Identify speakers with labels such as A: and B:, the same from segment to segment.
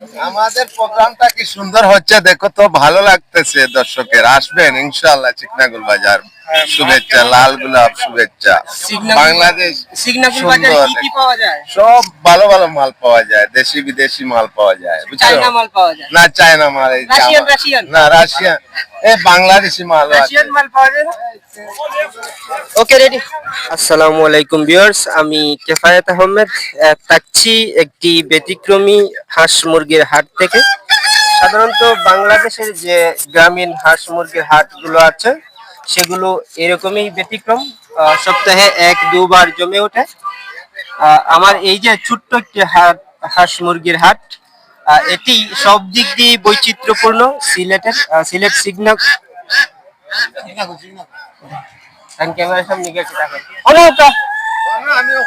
A: আমাদের প্রোগ্রামটা কি সুন্দর হচ্ছে দেখো তো ভালো লাগতেছে দর্শকের। আসবেন ইনশাল্লাহ চিকনাগুল বাজার। শুভেচ্ছা লাল গোলাপ শুভেচ্ছা। বাংলাদেশ সুন্দর
B: বাজারে কি কি
A: দেখতে।
B: পাওয়া যায়?
A: সব ভালো ভালো মাল পাওয়া যায় দেশি বিদেশি মাল পাওয়া যায় বুঝছ?
B: চাইনা মাল পাওয়া যায়।
A: না চায়না মাল। না রাশিয়ান। এই বাংলাদেশি মাল
B: রাশিয়ান মাল পাওয়া যায় না? ওকে রেডি আসসালামু আলাইকুম ভিউয়ার্স আমি কেফায়েত আহমেদ আহ, থাকছি একটি ব্যতিক্রমী হাঁস মুরগির হাট থেকে। সাধারণত বাংলাদেশের যে গ্রামীণ হাঁস মুরগির হাটগুলো আছে সেগুলো এরকমই ব্যতিক্রম সপ্তাহে এক দুবার জমে ওঠে। আমার এই যে ছোট্ট একটি হাট হাঁস মুরগির হাট এটি সব দিক দিয়ে বৈচিত্র্যপূর্ণ সিলেটের সিলেট সিগনাল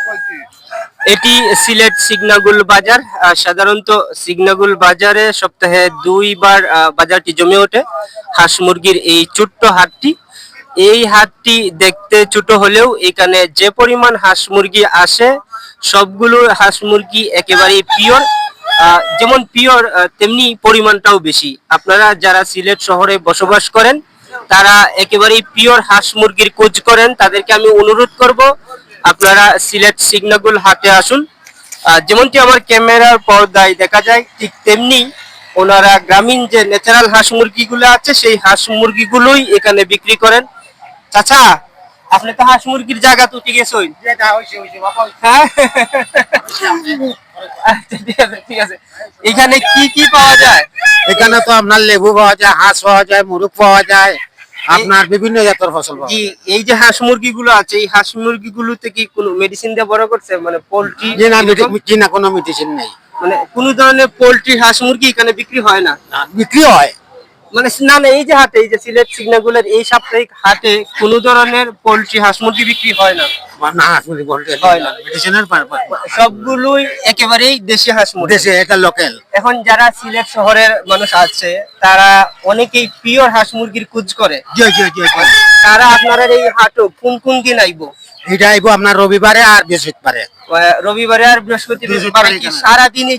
A: কইছি
B: এটি সিলেট সিগনাগুল বাজার সাধারণত সিগনাগুল বাজারে সপ্তাহে দুইবার বাজারটি জমে ওঠে। হাঁস মুরগির এই ছোট্ট হাটটি এই হাটটি দেখতে ছোট হলেও এখানে যে পরিমাণ হাঁস মুরগি আসে, সবগুলো হাঁস মুরগি একেবারেই পিওর যেমন পিওর তেমনি পরিমাণটাও বেশি। আপনারা যারা সিলেট শহরে বসবাস করেন, তারা একেবারেই পিওর হাঁস মুরগির খোঁজ করেন। তাদেরকে আমি অনুরোধ করব, আপনারা সিলেট সিগনাগুল হাটে আসুন। যেমনটি আমার ক্যামেরার পর্দায় দেখা যায়, ঠিক তেমনি ওনারা গ্রামীণ যে ন্যাচারাল হাঁস মুরগিগুলো আছে, সেই হাঁস মুরগিগুলোই এখানে বিক্রি করেন। চাচা আপনি তো হাঁস মুরগির জায়গা তো ঠিক আছে হ্যাঁ? আচ্ছা, ঠিক আছে এখানে কি কি পাওয়া যায়?
C: এখানে তো আপনার লেবু পাওয়া যায় হাঁস পাওয়া যায় মুরগ পাওয়া যায় আপনার বিভিন্ন জাতের ফসল
B: জি এই যে হাঁস মুরগিগুলো আছে এই হাঁস মুরগিগুলোতে কি কোনো মেডিসিন দিয়ে বড় করছে? মানে পোল্ট্রি
C: জি না কোনো মেডিসিন নেই।
B: মানে কোনো ধরনের পোল্ট্রি হাঁস মুরগি এখানে বিক্রি হয় না?
C: না, বিক্রি হয়।
B: মানে না না এই যে হাটে এই যে সিলেট সিগনাগুলের এই সাপ্তাহিক হাটে কোনো ধরনের পোল্ট্রি হাঁস মুরগি বিক্রি হয় না?
C: না হাঁস মুরগি বলতে
B: হয় না।
C: মেডিসিনের
B: সবগুলোই একেবারেই দেশি হাঁস মুরগি।
C: দেশে এটা লোকাল
B: এখন যারা সিলেট শহরের মানুষ আছে তারা অনেকেই পিওর হাঁস মুরগির খোঁজ করে।
C: জি জি জি।
B: তারা আপনারা এই হাটও কোন কোন দিন আইবো।
C: এটা আইব আপনার রবিবারে আর বৃহস্পতিবারে।
B: রবিবারে আর বৃহস্পতিবারে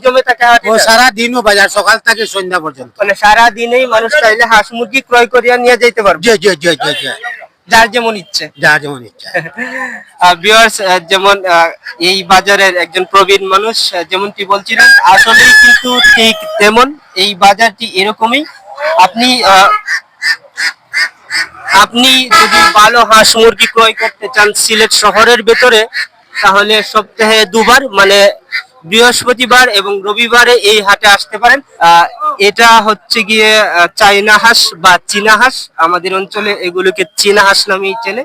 B: জমে থাকে
C: ও বাজার সকাল থেকে সন্ধ্যা পর্যন্ত।
B: মানে মানুষ চাইলে হাঁস মুরগি ক্রয় করিয়া নিয়ে যেতে পারবে।
C: জি জি জি জি জি
B: যার যেমন ইচ্ছে।
C: যেমন ইচ্ছা।
B: ভিউয়ার্স যেমন এই বাজারের একজন প্রবীণ মানুষ যেমনটি বলছিলেন আসলেই কিন্তু ঠিক তেমন। এই বাজারটি এরকমই। আপনি আপনি যদি ভালো হাঁস মুরগি ক্রয় করতে চান সিলেট শহরের ভেতরে তাহলে সপ্তাহে দুবার মানে বৃহস্পতিবার এবং রবিবারে এই হাটে আসতে পারেন। এটা হচ্ছে গিয়ে চাইনা হাঁস বা চীনা হাঁস। আমাদের অঞ্চলে এগুলোকে চীনা হাঁস নামেই চেনে।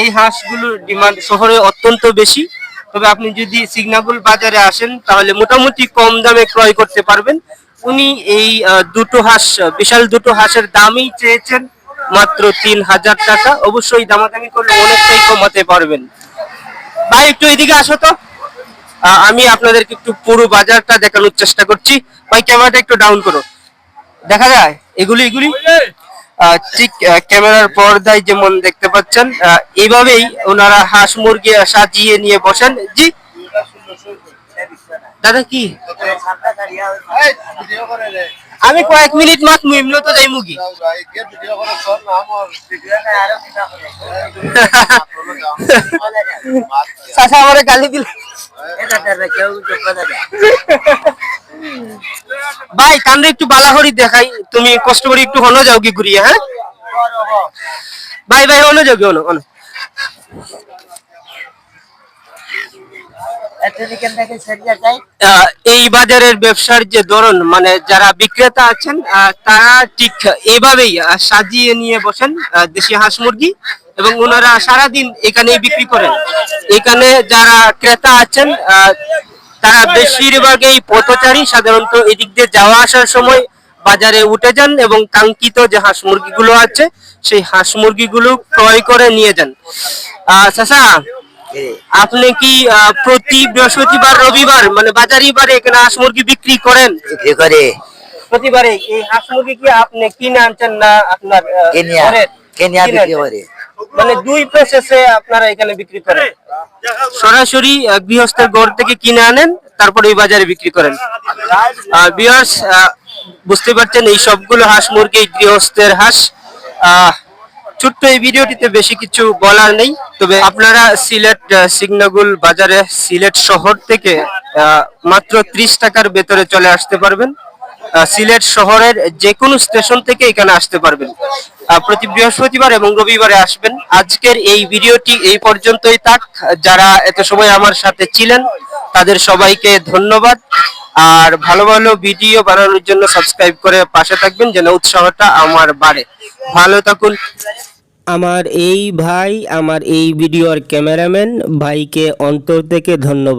B: এই হাঁসগুলোর ডিমান্ড শহরে অত্যন্ত বেশি। তবে আপনি যদি সিগনাগুল বাজারে আসেন, তাহলে মোটামুটি কম দামে ক্রয় করতে পারবেন। উনি এই দুটো হাঁস, বিশাল দুটো হাঁসের দামই চেয়েছেন মাত্র তিন হাজার টাকা। অবশ্যই দামাদামি করলে অনেকটাই কমাতে পারবেন। ভাই, একটু এদিকে আসো তো। আমি আপনাদেরকে একটু পুরো বাজারটা দেখানোর চেষ্টা করছি। ভাই, ক্যামেরাটা একটু ডাউন করো। দেখা যায়? এগুলি এগুলি? ঠিক ক্যামেরার পর্দায় যেমন দেখতে পাচ্ছেন এইভাবেই ওনারা হাঁস মুরগি সাজিয়ে নিয়ে বসেন। জি দাদা, কি? আমি কয়েক মিনিট মাত্র মুইমলো তো যাই মুগি। আমারে গালি দিল। ভাই কান্ড একটু বালাহরি দেখাই। তুমি কষ্ট করে একটু হনো যাও কি ঘুরিয়ে হ্যাঁ? ভাই ভাই হনো যাও কি হনো হনো আহ, এই বাজারের ব্যবসার যে ধরন মানে যারা বিক্রেতা আছেন তারা ঠিক এইভাবেই সাজিয়ে নিয়ে বসেন দেশি হাঁস মুরগি, এবং ওনারা সারাদিন এখানেই বিক্রি করেন। এখানে যারা ক্রেতা আছেন তারা বেশিরভাগই পথচারী। সাধারণত এদিক দিয়ে যাওয়া আসার সময় বাজারে উঠে যান এবং কাঙ্ক্ষিত যে হাঁস মুরগিগুলো আছে, সেই হাঁস মুরগিগুলো ক্রয় করে নিয়ে যান। আহ, চাচা আপনি কি আহ, প্রতি বৃহস্পতিবার রবিবার মানে বাজারি বারে এখানে হাঁস মুরগি বিক্রি করেন?
D: বিক্রি করে।
B: প্রতিবারে এই হাঁস মুরগি কি আপনি কিনে আনছেন না আপনার
D: কেনিয়া কেনিয়া বিক্রি করে।
B: মানে দুই প্রসেসে আপনারা এখানে বিক্রি করেন? সরাসরি গৃহস্থের ঘর থেকে কিনে আনেন তারপরে ওই বাজারে বিক্রি করেন। বিয়ার্স বুঝতে পারছেন এই সবগুলো হাঁস মুরগি গৃহস্থের হাঁস আহ, ছোট্ট এই ভিডিওটিতে বেশি কিছু বলার নেই, তবে আপনারা সিলেট সিগনাগুল বাজারে সিলেট শহর থেকে মাত্র ত্রিশ টাকার ভেতরে চলে আসতে পারবেন। সিলেট শহরের যে কোনো স্টেশন থেকে এখানে আসতে পারবেন। প্রতি বৃহস্পতিবার এবং রবিবারে আসবেন। আজকের এই ভিডিওটি এই পর্যন্তই থাক। যারা এত সময় আমার সাথে ছিলেন, তাদের সবাইকে ধন্যবাদ। আর ভালো ভালো ভিডিও বানানোর জন্য সাবস্ক্রাইব করে পাশে থাকবেন যেন উৎসাহটা আমার বাড়ে। ভালো থাকুন। আমার এই ভাই, আমার এই ভিডিওর ক্যামেরাম্যান ভাইকে অন্তর থেকে ধন্যবাদ।